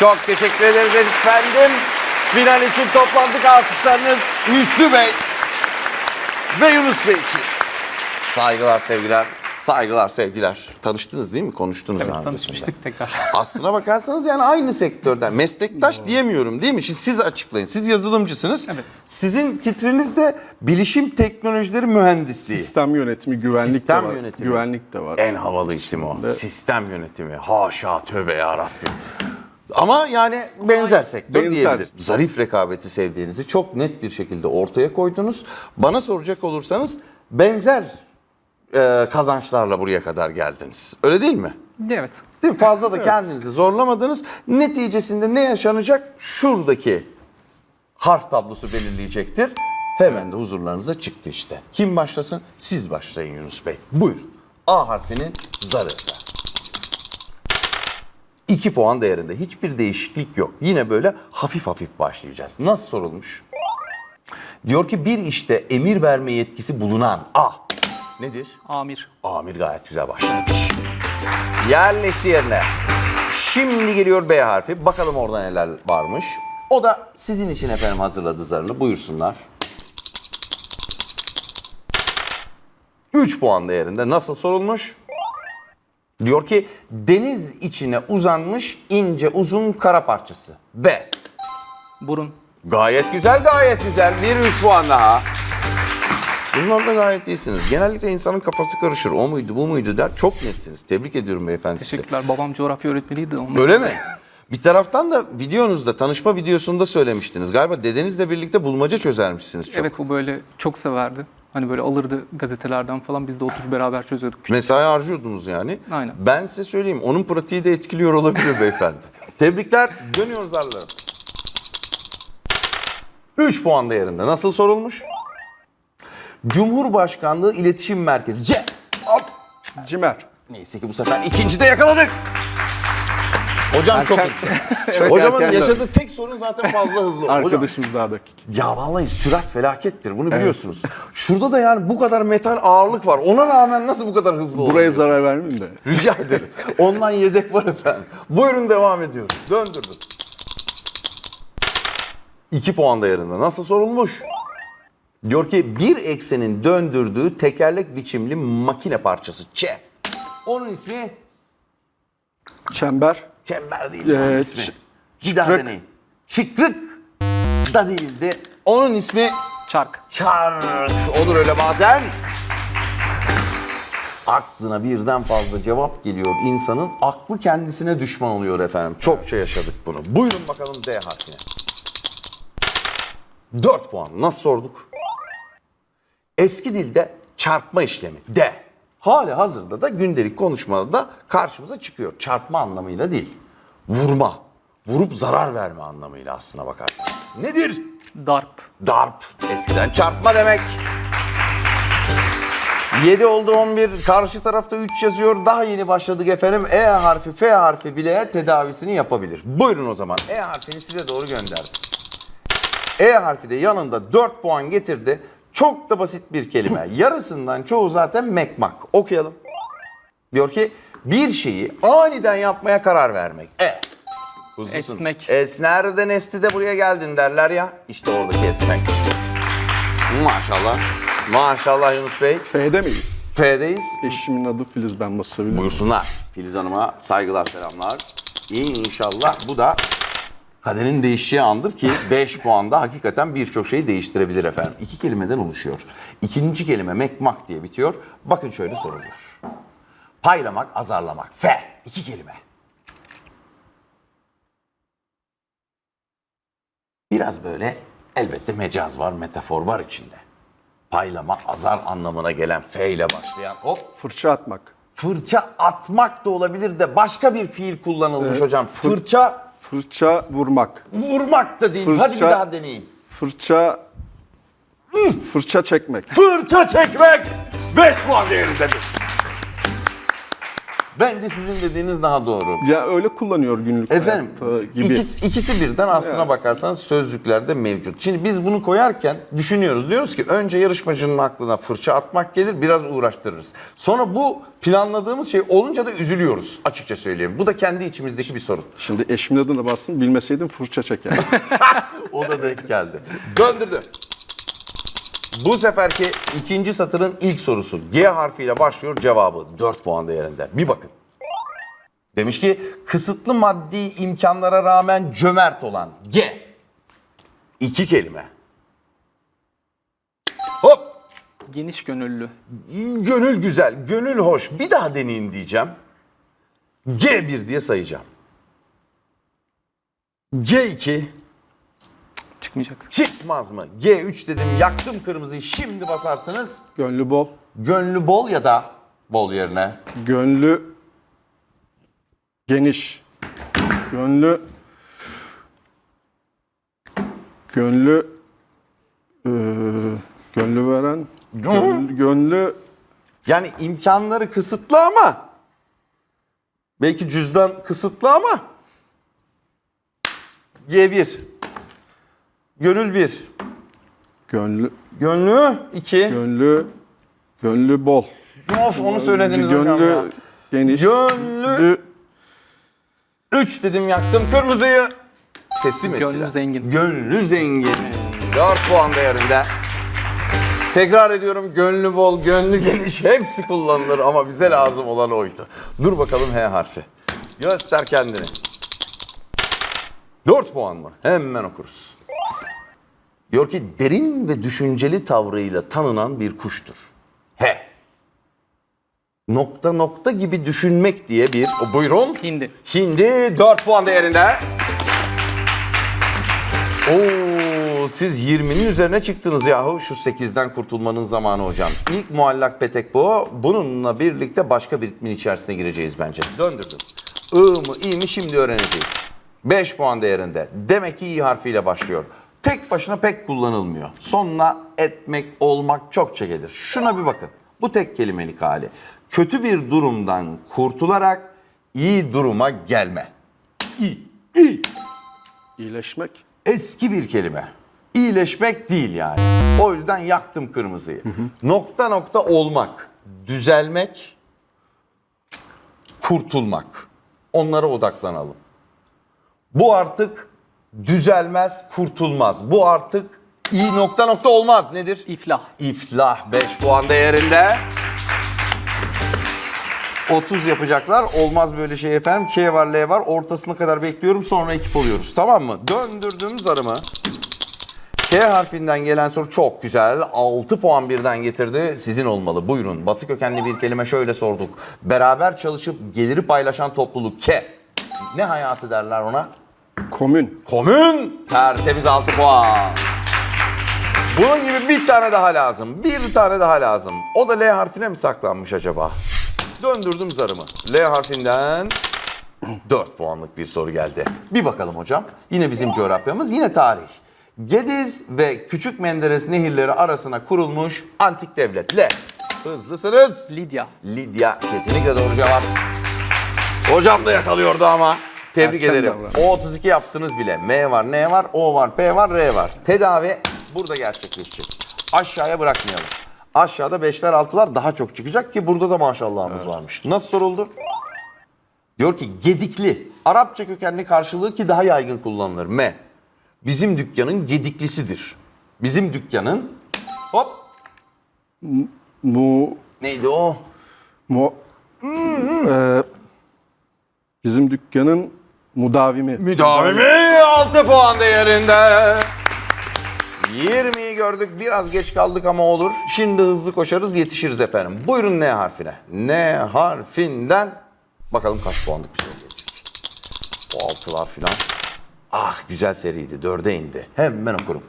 Çok teşekkür ederiz efendim. Final için toplandık alkışlarınız Hüsnü Bey ve Yunus Bey için. Saygılar sevgiler, saygılar sevgiler. Tanıştınız değil mi? Konuştunuz Evet daha öncesinde. tanışmıştık tekrar. Aslına bakarsanız yani aynı sektörden. Meslektaş diyemiyorum değil mi? Şimdi siz açıklayın. Siz yazılımcısınız. Evet. Sizin titriniz de bilişim teknolojileri mühendisliği. Sistem yönetimi, güvenlik Sistem de var. yönetimi. Güvenlik de var. En havalı isim o. Sistem yönetimi. Haşa tövbe yarabbim. Ama yani benzer sektör Benzer. diyebilir. Zarif rekabeti sevdiğinizi çok net bir şekilde ortaya koydunuz. Bana soracak olursanız benzer e, kazançlarla buraya kadar geldiniz. Öyle değil mi? Evet. Değil mi? Fazla da kendinizi zorlamadınız. Neticesinde ne yaşanacak? Şuradaki harf tablosu belirleyecektir. Hemen de huzurlarınıza çıktı işte. Kim başlasın? Siz başlayın Yunus Bey. Buyurun. A harfinin zarı. 2 puan değerinde. Hiçbir değişiklik yok. Yine böyle hafif hafif başlayacağız. Nasıl sorulmuş? Diyor ki bir işte emir verme yetkisi bulunan A. Nedir? Amir. Amir gayet güzel başlamış. Yerleşti yerine. Şimdi geliyor B harfi. Bakalım orada neler varmış. O da sizin için efendim hazırladı zarını. Buyursunlar. 3 puan değerinde. Nasıl sorulmuş? Diyor ki deniz içine uzanmış ince uzun kara parçası. B. Burun. Gayet güzel, gayet güzel. Bir üç puan daha. Bunlar da gayet iyisiniz. Genellikle insanın kafası karışır. O muydu, bu muydu der. Çok netsiniz. Tebrik ediyorum beyefendi. Teşekkürler. Babam coğrafya öğretmeniydi. Ondan Öyle mi? Bir taraftan da videonuzda, tanışma videosunda söylemiştiniz. Galiba dedenizle birlikte bulmaca çözermişsiniz çok. Evet o böyle çok severdi. Hani böyle alırdı gazetelerden falan biz de oturup beraber çözüyorduk. Mesai harcıyordunuz yani. Aynen. Ben size söyleyeyim, onun pratiği de etkiliyor olabilir beyefendi. Tebrikler, dönüyoruz arılara. 3 puan değerinde. Nasıl sorulmuş? Cumhurbaşkanlığı İletişim Merkezi. C. Hop. Cimer. Neyse ki bu sefer ikinci de yakaladık. Hocam çok Erken- hızlı. Çok Hocamın erken yaşadığı tek sorun zaten fazla hızlı. Hocam, Arkadaşımız daha dakik. ya vallahi sürat felakettir. Bunu biliyorsunuz. Şurada da yani bu kadar metal ağırlık var. Ona rağmen nasıl bu kadar hızlı oldu? Buraya zarar vermeyeyim de. Rica ederim. Ondan yedek var efendim. Buyurun devam ediyoruz. Döndürdüm. 2 puan değerinde. Nasıl sorulmuş? Diyor ki bir eksenin döndürdüğü tekerlek biçimli makine parçası. Ç. Onun ismi Çember. Çember değil. onun Ee, ismi. çı- Bir daha çıkrık. deneyin. Çıkrık da değildi. Onun ismi Çark. Çark olur öyle bazen. Aklına birden fazla cevap geliyor insanın. Aklı kendisine düşman oluyor efendim. Çokça yaşadık bunu. Buyurun bakalım D harfine. 4 puan. Nasıl sorduk? Eski dilde çarpma işlemi. D. Hali hazırda da gündelik konuşmada da karşımıza çıkıyor. Çarpma anlamıyla değil. Vurma. Vurup zarar verme anlamıyla aslına bakarsanız. Nedir? Darp. Darp. Eskiden çarpma demek. 7 oldu 11. Karşı tarafta 3 yazıyor. Daha yeni başladık efendim. E harfi, F harfi bile tedavisini yapabilir. Buyurun o zaman. E harfini size doğru gönderdim. E harfi de yanında 4 puan getirdi. Çok da basit bir kelime. Yarısından çoğu zaten mekmak. Okuyalım. Diyor ki bir şeyi aniden yapmaya karar vermek. E. Hızlısın. Esmek. Esner de Nesti de buraya geldin derler ya. İşte oradaki esmek. Maşallah. Maşallah Yunus Bey. F'de miyiz? F'deyiz. Eşimin adı Filiz ben basabilirim. Buyursunlar. Filiz Hanım'a saygılar selamlar. İnşallah bu da kaderin değişeceği andır ki 5 puanda hakikaten birçok şeyi değiştirebilir efendim. İki kelimeden oluşuyor. İkinci kelime mekmak diye bitiyor. Bakın şöyle soruluyor. Paylamak, azarlamak. F. iki kelime. Biraz böyle elbette mecaz var, metafor var içinde. Paylama, azar anlamına gelen F ile başlayan hop Fırça atmak. Fırça atmak da olabilir de başka bir fiil kullanılmış hocam. Fırça Fırça vurmak. vurmak da değil. Fırça- Hadi bir daha deneyin. Fırça... Fırça çekmek. Fırça çekmek 5 puan değerindedir. Bence sizin dediğiniz daha doğru. Ya öyle kullanıyor günlük Efendim hayatta gibi. ikisi, ikisi birden aslına bakarsanız sözlüklerde mevcut. Şimdi biz bunu koyarken düşünüyoruz. Diyoruz ki önce yarışmacının aklına fırça atmak gelir biraz uğraştırırız. Sonra bu planladığımız şey olunca da üzülüyoruz açıkça söyleyeyim. Bu da kendi içimizdeki bir sorun. Şimdi eşimin adına bastım bilmeseydim fırça çeker. O da denk geldi. Döndürdü. Bu seferki ikinci satırın ilk sorusu. G harfiyle başlıyor cevabı. 4 puan değerinde. Bir bakın. Demiş ki kısıtlı maddi imkanlara rağmen cömert olan G. İki kelime. Hop. Geniş gönüllü. Gönül güzel, gönül hoş. Bir daha deneyin diyeceğim. G1 diye sayacağım. G2 Çıkmayacak. çıkmaz mı? G3 dedim yaktım kırmızıyı şimdi basarsınız. Gönlü bol. Gönlü bol ya da bol yerine. Gönlü geniş. Gönlü gönlü eee, gönlü veren gönlü, gönlü Yani imkanları kısıtlı ama belki cüzdan kısıtlı ama G1 Gönül 1 gönlü Gönlü 2 gönlü gönlü bol. Of onu söylediniz hocam ya. gönlü geniş. Gönlü- Gönlü 3 dedim yaktım kırmızıyı. Teslim ettiler. Gönlü zengin. Gönlü zengin. 4 puan değerinde. Tekrar ediyorum gönlü bol, gönlü geniş hepsi kullanılır ama bize lazım olan oydu. Dur bakalım H harfi. Göster kendini. 4 puan mı? Hemen okuruz. Diyor ki derin ve düşünceli tavrıyla tanınan bir kuştur. H. Nokta nokta gibi düşünmek diye bir... O, buyurun. Hindi. Hindi 4 puan değerinde. Oo, siz 20'nin üzerine çıktınız yahu şu 8'den kurtulmanın zamanı hocam. İlk muallak petek bu. Bununla birlikte başka bir ritmin içerisine gireceğiz bence. Döndürdüm. I mı i mi şimdi öğreneceğim. 5 puan değerinde. Demek ki i harfiyle başlıyor. Tek başına pek kullanılmıyor. Sonuna etmek, olmak çokça gelir. Şuna bir bakın. Bu tek kelimelik hali. Kötü bir durumdan kurtularak iyi duruma gelme. İyi, iyi. iyileşmek. Eski bir kelime. İyileşmek değil yani. O yüzden yaktım kırmızıyı. Nokta nokta olmak, düzelmek, kurtulmak. Onlara odaklanalım. Bu artık düzelmez, kurtulmaz. Bu artık iyi nokta nokta olmaz. Nedir? İflah. İflah 5 puan değerinde. 30 yapacaklar. Olmaz böyle şey efendim. K var L var. Ortasına kadar bekliyorum. Sonra ekip oluyoruz. Tamam mı? Döndürdüm zarımı. K harfinden gelen soru çok güzel. 6 puan birden getirdi. Sizin olmalı. Buyurun. Batı kökenli bir kelime şöyle sorduk. Beraber çalışıp geliri paylaşan topluluk. K. Ne hayatı derler ona? Komün. Komün tertemiz 6 puan. Bunun gibi bir tane daha lazım. Bir tane daha lazım. O da L harfine mi saklanmış acaba? Döndürdüm zarımı. L harfinden 4 puanlık bir soru geldi. Bir bakalım hocam. Yine bizim coğrafyamız, yine tarih. Gediz ve Küçük Menderes nehirleri arasına kurulmuş antik devlet. L. Hızlısınız. Lidya. Lidya kesinlikle doğru cevap. Hocam da yakalıyordu ama. Tebrik Erken ederim. davran. O 32 yaptınız bile. M var, N var, O var, P var, R var. Tedavi burada gerçekleşecek. Aşağıya bırakmayalım. Aşağıda 5'ler 6'lar daha çok çıkacak ki burada da maşallahımız varmış. Nasıl soruldu? Diyor ki gedikli. Arapça kökenli karşılığı ki daha yaygın kullanılır. M. Bizim dükkanın gediklisidir. Bizim dükkanın hop Mu neydi o? mu Eee, bizim dükkanın mudavimi. Müdavimi 6 puan değerinde. 20'yi gördük. Biraz geç kaldık ama olur. Şimdi hızlı koşarız yetişiriz efendim. Buyurun N harfine. N harfinden bakalım kaç puanlık bir soru gelecek. O altılar filan. Ah güzel seriydi. Dörde indi. Hemen okurum.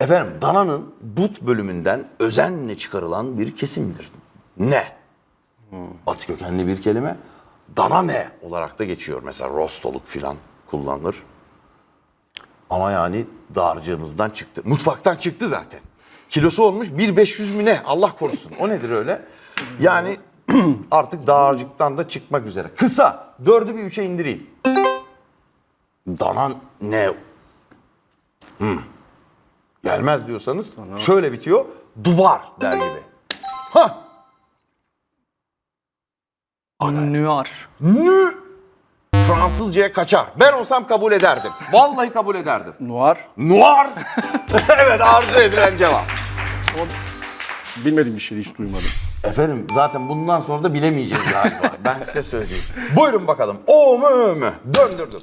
Efendim dananın but bölümünden özenle çıkarılan bir kesimdir. Ne? Batı kökenli bir kelime. Dana ne olarak da geçiyor. Mesela rostoluk filan kullanılır. Ama yani dağarcığımızdan çıktı. Mutfaktan çıktı zaten. Kilosu olmuş 1500 mü ne? Allah korusun. O nedir öyle? Yani Artık dağarcıktan da çıkmak üzere. Kısa. Dördü bir üçe indireyim. Dana ne? Hmm. Gelmez diyorsanız şöyle bitiyor. Duvar der gibi. Hah. Nüar. Nü. Fransızcaya kaçar. Ben olsam kabul ederdim. Vallahi kabul ederdim. Noir. Noir. evet arzu edilen cevap. Bilmediğim bir şey hiç duymadım. Efendim zaten bundan sonra da bilemeyeceğiz galiba. ben size söyleyeyim. Buyurun bakalım. O mu ö mü? Döndürdüm.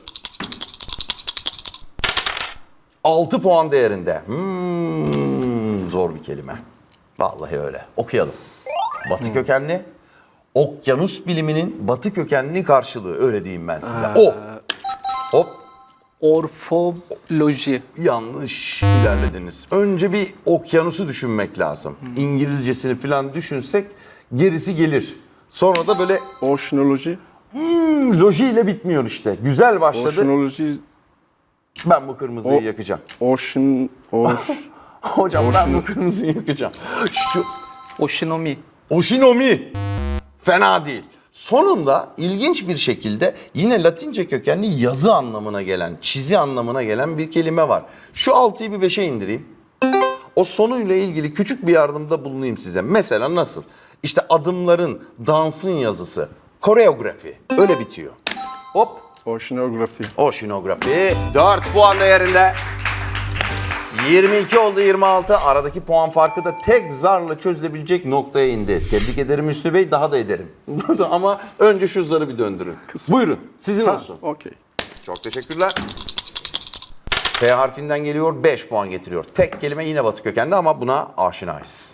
6 puan değerinde. Hmm, zor bir kelime. Vallahi öyle. Okuyalım. Batı kökenli. Okyanus biliminin batı kökenli karşılığı. Öyle diyeyim ben size. O. Hop. Orfoloji. Yanlış ilerlediniz. Önce bir okyanusu düşünmek lazım. İngilizcesini falan düşünsek gerisi gelir. Sonra da böyle Oceanology. hmm, lojiyle bitmiyor işte. Güzel başladı. Oceanology. Ben bu kırmızıyı O- yakacağım. Ocean. Ocean. Hocam ben Ocean- bu kırmızıyı yakacağım. Şu Oşinomi. Oshinomi. Fena değil. Sonunda ilginç bir şekilde yine Latince kökenli yazı anlamına gelen, çizi anlamına gelen bir kelime var. Şu 6'yı bir 5'e indireyim. O sonuyla ilgili küçük bir yardımda bulunayım size. Mesela nasıl? İşte adımların, dansın yazısı. Koreografi. Öyle bitiyor. Hop. Oceanography. Oşinografi 4 puan değerinde. 22 oldu 26. Aradaki puan farkı da tek zarla çözülebilecek noktaya indi. Tebrik ederim Üstü Bey daha da ederim. Ama önce şu zarı bir döndürün. Buyurun sizin Ha, olsun. okey. Çok teşekkürler. P harfinden geliyor 5 puan getiriyor. Tek kelime yine batı kökenli ama buna aşinayız.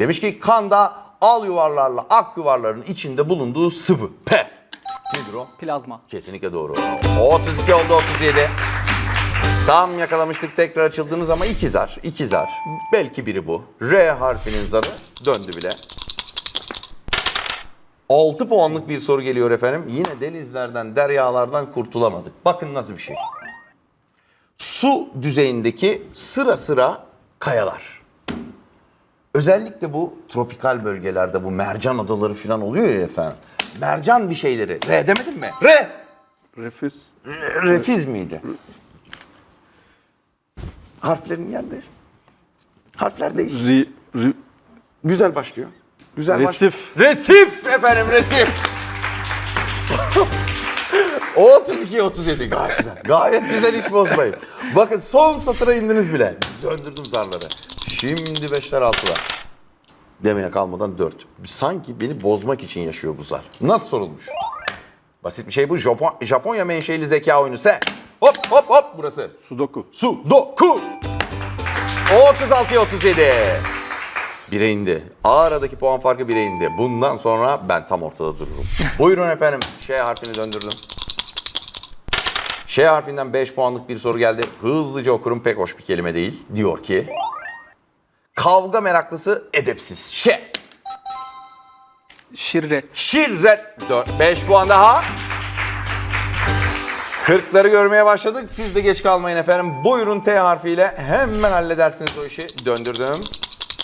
Demiş ki kanda al yuvarlarla ak yuvarların içinde bulunduğu sıvı. P. Nedir o? Plazma. Kesinlikle doğru. 32 oldu 37. Tam yakalamıştık tekrar açıldınız ama iki zar. iki zar. Belki biri bu. R harfinin zarı döndü bile. 6 puanlık bir soru geliyor efendim. Yine denizlerden, deryalardan kurtulamadık. Bakın nasıl bir şey. Su düzeyindeki sıra sıra kayalar. Özellikle bu tropikal bölgelerde bu mercan adaları falan oluyor ya efendim. Mercan bir şeyleri. R demedim mi? R. Refis. Refiz miydi? Harflerin yer değiş. Harfler değiş. Ri, ri, Güzel başlıyor. Güzel başlıyor. resif. Resif efendim resif. O 32 37 gayet güzel. Gayet güzel iş bozmayın. Bakın son satıra indiniz bile. Döndürdüm zarları. Şimdi beşler altılar. Demeye kalmadan 4. Sanki beni bozmak için yaşıyor bu zar. Nasıl sorulmuş? Basit bir şey bu. Japon, Japonya menşeli zeka oyunu. Se. Hop hop hop burası. Sudoku. Su, do, ku. 36'ya 37. Bire indi. Aradaki puan farkı bire indi. Bundan sonra ben tam ortada dururum. Buyurun efendim. Ş harfini döndürdüm. Ş harfinden 5 puanlık bir soru geldi. Hızlıca okurum pek hoş bir kelime değil. Diyor ki kavga meraklısı edepsiz. Ş. Şirret. Şirret 5 puan daha. 40'ları görmeye başladık. Siz de geç kalmayın efendim. Buyurun T harfiyle hemen halledersiniz o işi. Döndürdüm.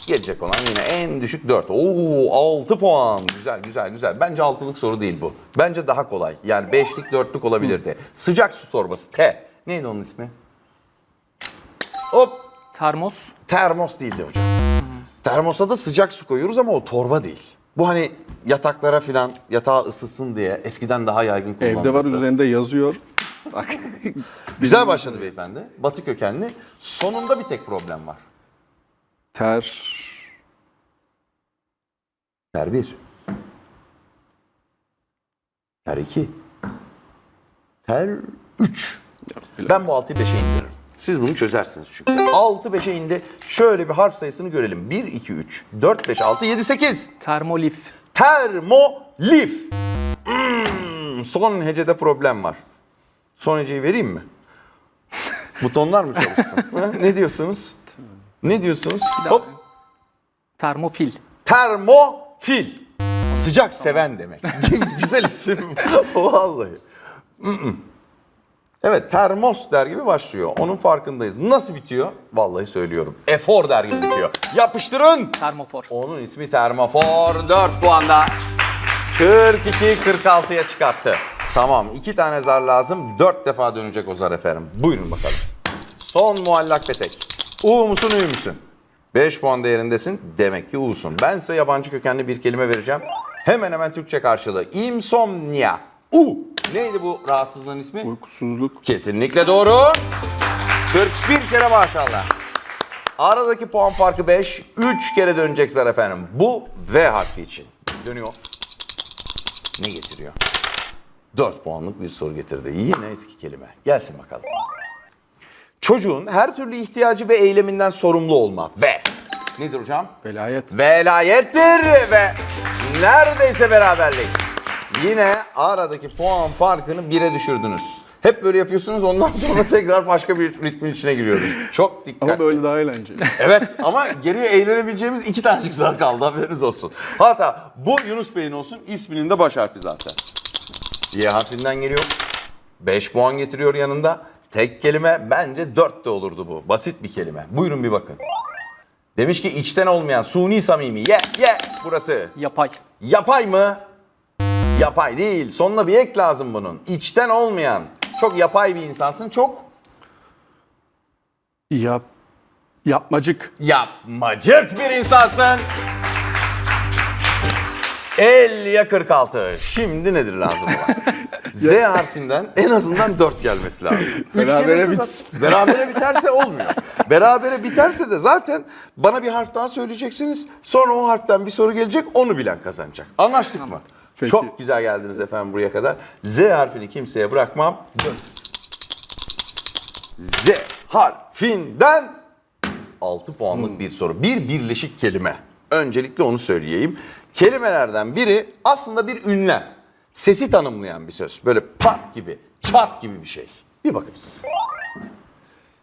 Gelecek olan yine en düşük 4. Oo 6 puan. Güzel güzel güzel. Bence 6'lık soru değil bu. Bence daha kolay. Yani 5'lik 4'lük olabilirdi. Sıcak su torbası T. Neydi onun ismi? Hop Termos. termos değildi hocam. Termosa da sıcak su koyuyoruz ama o torba değil. Bu hani yataklara filan yatağı ısıtsın diye eskiden daha yaygın kullanılırdı. Evde var üzerinde yazıyor. Bak. Güzel başladı beyefendi. Batı kökenli. Sonunda bir tek problem var. Ter. Ter 1. Ter 2. Ter 3. Ben bu 6'yı 5'e indiririm. Siz bunu çözersiniz çünkü. 6 5'e indi. Şöyle bir harf sayısını görelim. 1, 2, 3, 4, 5, 6, 7, 8. Termolif. Termolif. Hmm, son hecede problem var. Son heceyi vereyim mi? Butonlar mı çalışsın? Ha, ne diyorsunuz? Ne diyorsunuz? Hop. Termofil. Termofil. Sıcak seven demek. Güzel isim. Vallahi. Evet termos der gibi başlıyor. Onun farkındayız. Nasıl bitiyor? Vallahi söylüyorum. Efor der gibi bitiyor. Yapıştırın. Termofor. Onun ismi Termofor. 4 puanda. 42-46'ya çıkarttı. Tamam iki tane zar lazım. 4 defa dönecek o zar efendim. Buyurun bakalım. Son muallak petek. U musun Ü müsün? 5 puan değerindesin. Demek ki U'sun. Ben size yabancı kökenli bir kelime vereceğim. Hemen hemen Türkçe karşılığı. Insomnia. U. Neydi bu rahatsızlığın ismi? uykusuzluk, Kesinlikle doğru. 41 kere maşallah. Aradaki puan farkı 5. 3 kere dönecek zar efendim. Bu V harfi için. Dönüyor. Ne getiriyor? 4 puanlık bir soru getirdi. Yine eski kelime. Gelsin bakalım. Çocuğun her türlü ihtiyacı ve eyleminden sorumlu olma. V. Nedir hocam? velayet, Velayettir ve neredeyse beraberlik. Yine aradaki puan farkını 1'e düşürdünüz. Hep böyle yapıyorsunuz ondan sonra tekrar başka bir ritmin içine giriyoruz. Çok dikkat. ama böyle daha eğlenceli. Evet ama geriye eğlenebileceğimiz iki tanecik zar kaldı haberiniz olsun. Hatta bu Yunus Bey'in olsun isminin de baş harfi zaten. Y harfinden geliyor. 5 puan getiriyor yanında. Tek kelime bence 4 de olurdu bu. Basit bir kelime. Buyurun bir bakın. Demiş ki içten olmayan suni samimi. Ye ye burası. Yapay. Yapay mı? Yapay değil. Sonuna bir ek lazım bunun. İçten olmayan. Çok yapay bir insansın. Çok Yap, yapmacık, yapmacık bir insansın. 50'ye 46. Şimdi nedir lazım olan? Z harfinden en azından 4 gelmesi lazım. Üç Berabere gelirse bitsin. zaten- Berabere biterse olmuyor. Berabere biterse de zaten bana bir harf daha söyleyeceksiniz. Sonra o harften bir soru gelecek onu bilen kazanacak. Anlaştık mı? Peki. Çok güzel geldiniz efendim buraya kadar. Z harfini kimseye bırakmam. Z harfinden 6 puanlık bir soru. Bir birleşik kelime. Öncelikle onu söyleyeyim. Kelimelerden biri aslında bir ünlem. Sesi tanımlayan bir söz. Böyle pat gibi, çat gibi bir şey. Bir bakınız.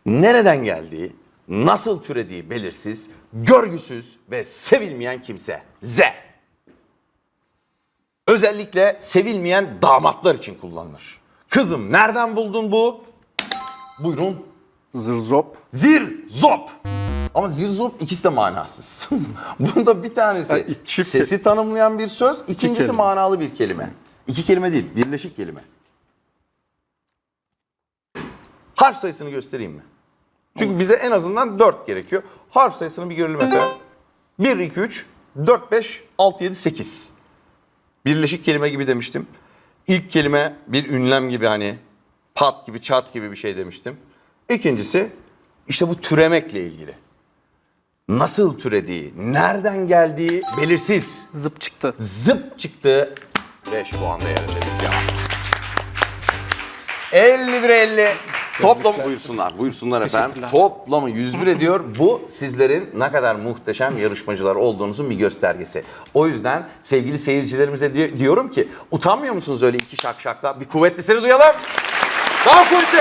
Nereden geldiği, nasıl türediği belirsiz, görgüsüz ve sevilmeyen kimse. Z. Özellikle sevilmeyen damatlar için kullanılır. Kızım nereden buldun bu? Buyurun zırzop, Zir, zop. Ama zir, zop ikisi de manasız. Bunda bir tanesi çift sesi tanımlayan bir söz, ikincisi kelime. manalı bir kelime. İki kelime değil, birleşik kelime. Harf sayısını göstereyim mi? Çünkü bize en azından 4 gerekiyor. Harf sayısını bir görelim efendim. 1, 2, 3, 4, 5, 6, 7, 8. Birleşik kelime gibi demiştim. İlk kelime bir ünlem gibi hani pat gibi çat gibi bir şey demiştim. İkincisi işte bu türemekle ilgili. Nasıl türediği, nereden geldiği belirsiz. Zıp çıktı. Zıp çıktı. 5 puan değerinde bir cevap. 51 50. Toplam buyursunlar. Buyursunlar efendim. Toplamı 101 ediyor. Bu sizlerin ne kadar muhteşem yarışmacılar olduğunuzun bir göstergesi. O yüzden sevgili seyircilerimize di- diyorum ki utanmıyor musunuz öyle iki şakşakla? Bir kuvvetlisini duyalım. Daha kuvvetli.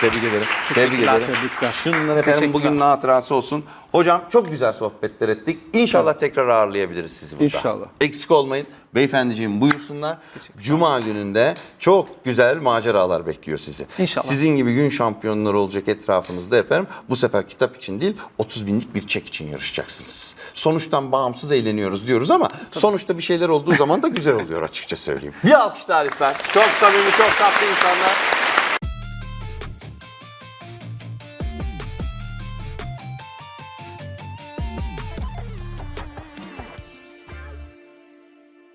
Tebrik ederim. Tebrik ederim. Tebrikler. Şunlar efendim Teşekkürler. bugün hatırası olsun. Hocam çok güzel sohbetler ettik. İnşallah tekrar ağırlayabiliriz sizi burada. İnşallah. Eksik olmayın. Beyefendiciğim buyursunlar. Cuma gününde çok güzel maceralar bekliyor sizi. İnşallah. Sizin gibi gün şampiyonları olacak etrafınızda efendim. Bu sefer kitap için değil 30 binlik bir çek için yarışacaksınız. Sonuçtan bağımsız eğleniyoruz diyoruz ama sonuçta bir şeyler olduğu zaman da güzel oluyor açıkça söyleyeyim. Bir alkış tarifler. Çok samimi, çok tatlı insanlar.